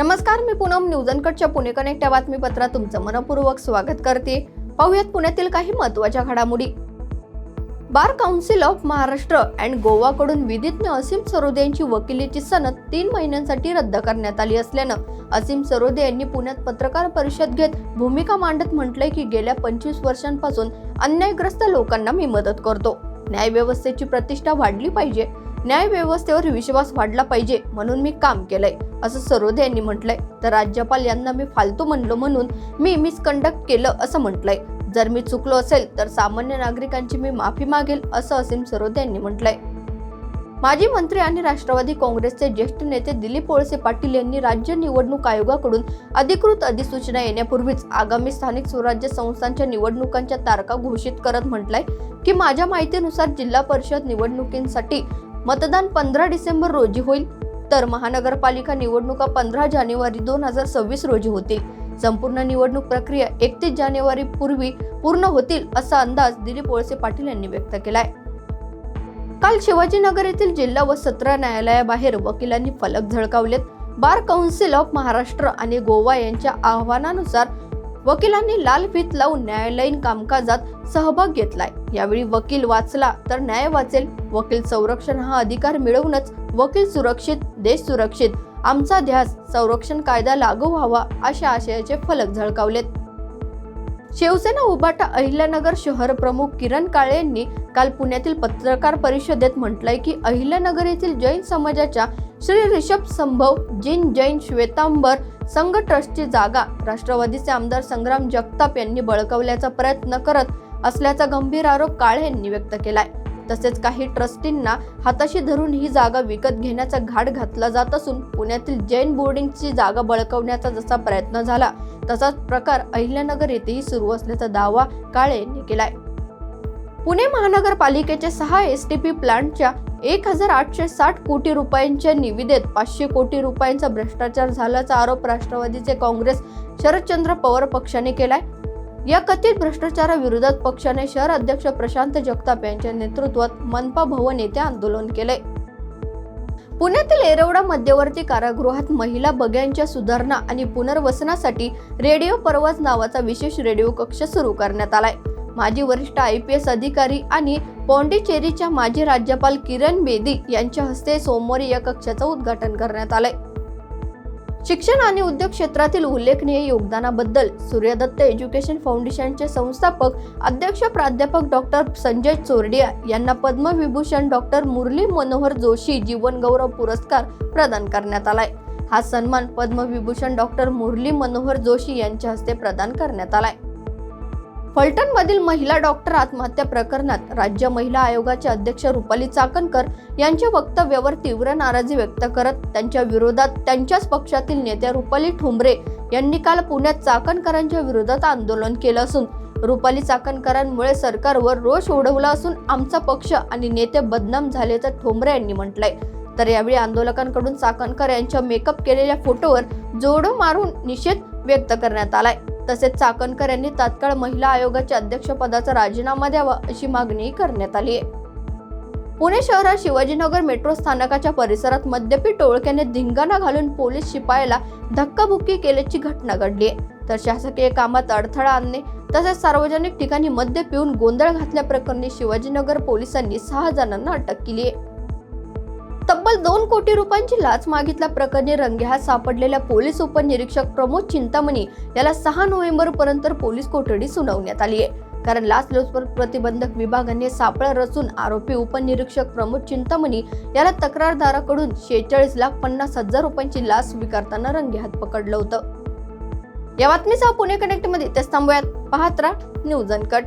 नमस्कार मी पूनम. न्यूज अनकटच्या पुणे कनेक्ट या बातमीपत्रात तुमचं मनपूर्वक स्वागत करते. पाहुयात पुण्यातील काही महत्त्वाच्या घडामोडी. Bar council of Maharashtra and गोवाकडून विधिज्ञ असीम सरोदे यांची वकिलीची सनद तीन महिन्यांसाठी रद्द करण्यात आली असल्यानं असीम सरोदे यांनी पुण्यात पत्रकार परिषद घेत भूमिका मांडत म्हटलंय की गेल्या पंचवीस वर्षांपासून अन्यायग्रस्त लोकांना मी मदत करतो. न्यायव्यवस्थेची प्रतिष्ठा वाढली पाहिजे. न्यायव्यवस्थेवर विश्वास वाढला पाहिजे म्हणून मी काम केलंय असं सरोदे यांनी म्हटलंय. तर राज्यपाल यांना मी फालतू म्हणलो म्हणून मी मिसकंडक्ट केलं असं म्हटलंय. जर मी चुकलो असेल तर सामान्य नागरिकांची मी माफी मागेल असं असीम सरोदे यांनी म्हटलंय. माजी मंत्री आणि राष्ट्रवादी काँग्रेसचे ज्येष्ठ नेते दिलीप वळसे पाटील यांनी राज्य निवडणूक आयोगाकडून अधिकृत अधिसूचना येण्यापूर्वीच आगामी स्थानिक स्वराज्य संस्थांच्या निवडणुकांच्या तारखा घोषित करत म्हटलंय की माझ्या माहितीनुसार जिल्हा परिषद निवडणुकींसाठी मतदान पंधरा डिसेंबर रोजी होईल. तर महानगरपालिका निवडणुका पंधरा जानेवारी दोन हजार सव्वीस रोजी होतील. संपूर्ण निवडणूक प्रक्रिया एकतीस जानेवारी पूर्वी पूर्ण होतील असा अंदाज दिलीप वळसे पाटील यांनी व्यक्त केलाय. काल शिवाजीनगर येथील जिल्हा व सत्र न्यायालयाबाहेर वकिलांनी फलक झळकावलेत. बार काउन्सिल ऑफ महाराष्ट्र आणि गोवा यांच्या आव्हानानुसार वकिलांनी लाल फीत लावून न्यायालयीन कामकाजात सहभाग घेतलाय. यावेळी वकील वाचला तर न्याय वाचेल वकील संरक्षण हा अधिकार मिळवूनच वकील सुरक्षित देश सुरक्षित आमचा ध्यास संरक्षण कायदा लागू व्हावा अशा आशयाचे फलक झळकावलेत. शिवसेना उभाटा अहिल्यानगर शहर प्रमुख किरण काळे यांनी काल पुण्यातील पत्रकार परिषदेत म्हटलंय की अहिल्यानगर येथील जैन समाजाच्या श्री रिषभ संभव जिन जैन श्वेतांबर संघ ट्रस्टची जागा राष्ट्रवादीचे आमदार संग्राम जगताप यांनी बळकावल्याचा प्रयत्न करत असल्याचा गंभीर आरोप काळे यांनी व्यक्त केलाय. तसेच काही ट्रस्टींना हाताशी धरून ही जागा विकत घेण्याचा घाट घातला जात असून पुण्यातील जैन बोर्डिंगची जागा बळकवण्याचा जसा प्रयत्न झाला तसाच प्रकार अहिल्यानगर येथेही सुरू असल्याचा दावा काळे यांनी केलाय. पुणे महानगरपालिकेचे सहा एस टी पी प्लांटच्या एक हजार आठशे साठ कोटी रुपयांच्या निविदेत पाचशे कोटी रुपयांचा भ्रष्टाचार झाल्याचा आरोप राष्ट्रवादीचे काँग्रेस शरदचंद्र पवार पक्षाने केलाय. या कथित भ्रष्टाचाराविरोधात पक्षाने शहर अध्यक्ष प्रशांत जगताप यांच्या नेतृत्वात मनपा भवन येथे आंदोलन केले. पुण्यातील एरवडा मध्यवर्ती कारागृहात महिला बग्यांच्या सुधारणा आणि पुनर्वसनासाठी रेडिओ पर्वत नावाचा विशेष रेडिओ कक्ष सुरू करण्यात आलाय. माजी वरिष्ठ आय पी एस अधिकारी आणि पॉंडिचेरीच्या माजी राज्यपाल किरण बेदी यांच्या हस्ते सोमवारी या कक्षाचं उद्घाटन करण्यात आलंय. शिक्षण आणि उद्योग क्षेत्रातील उल्लेखनीय योगदानाबद्दल सूर्यदत्त एज्युकेशन फाउंडेशनचे संस्थापक अध्यक्ष प्राध्यापक डॉक्टर संजय चोरडिया यांना पद्मविभूषण डॉक्टर मुरली मनोहर जोशी जीवनगौरव पुरस्कार प्रदान करण्यात आलाय. हा सन्मान पद्मविभूषण डॉक्टर मुरली मनोहर जोशी यांच्या हस्ते प्रदान करण्यात आलाय. फलटणमधील महिला डॉक्टर आत्महत्या प्रकरणात राज्य महिला आयोगाचे अध्यक्ष रुपाली चाकणकर यांच्या वक्तव्यावर तीव्र नाराजी व्यक्त करत त्यांच्या विरोधात त्यांच्याच पक्षातील नेत्या रुपाली ठुंबरे यांनी काल पुण्यात चाकणकरांच्या विरोधात आंदोलन केलं असून रुपाली चाकणकरांमुळे सरकारवर रोष ओढवला असून आमचा पक्ष आणि नेते बदनाम झाल्याचं ठोंबरे यांनी म्हटलंय. तर यावेळी आंदोलकांकडून चाकणकर यांच्या मेकअप केलेल्या फोटोवर जोडो मारून निषेध व्यक्त करण्यात आलाय. तसेच चाकणकर यांनी तात्काळ महिला आयोगाच्या अध्यक्षपदाचा राजीनामा द्यावा अशी मागणी करण्यात आली आहे. पुणे शहरात शिवाजीनगर मेट्रो स्थानकाच्या परिसरात मद्यपी टोळक्याने धिंगाणा घालून पोलीस शिपायाला धक्काबुक्की केल्याची घटना घडली आहे. तर शासकीय कामात अडथळा आणणे तसेच सार्वजनिक ठिकाणी मद्य पिऊन गोंधळ घातल्याप्रकरणी शिवाजीनगर पोलिसांनी सहा जणांना अटक केली आहे. तब्बल दोन कोटी रुपयांची लाच मागितल्या प्रकरणी रंगेहात सापडलेल्या पोलीस उपनिरीक्षक प्रमोद चिंतामणी याला सहा नोव्हेंबर पर्यंत पोलीस कोठडी सुनावण्यात आली आहे. कारण लाचलुचपत प्रतिबंधक विभागाने सापळा रचून आरोपी उपनिरीक्षक प्रमोद चिंतामणी याला तक्रारदाराकडून शेहेचाळीस लाख पन्नास हजार रुपयांची लाच स्वीकारताना रंगेहात पकडलं होतं. या बातमीसह पुणे कनेक्टमध्ये तेच थांबूयात. पाहत राहा न्यूज अनकट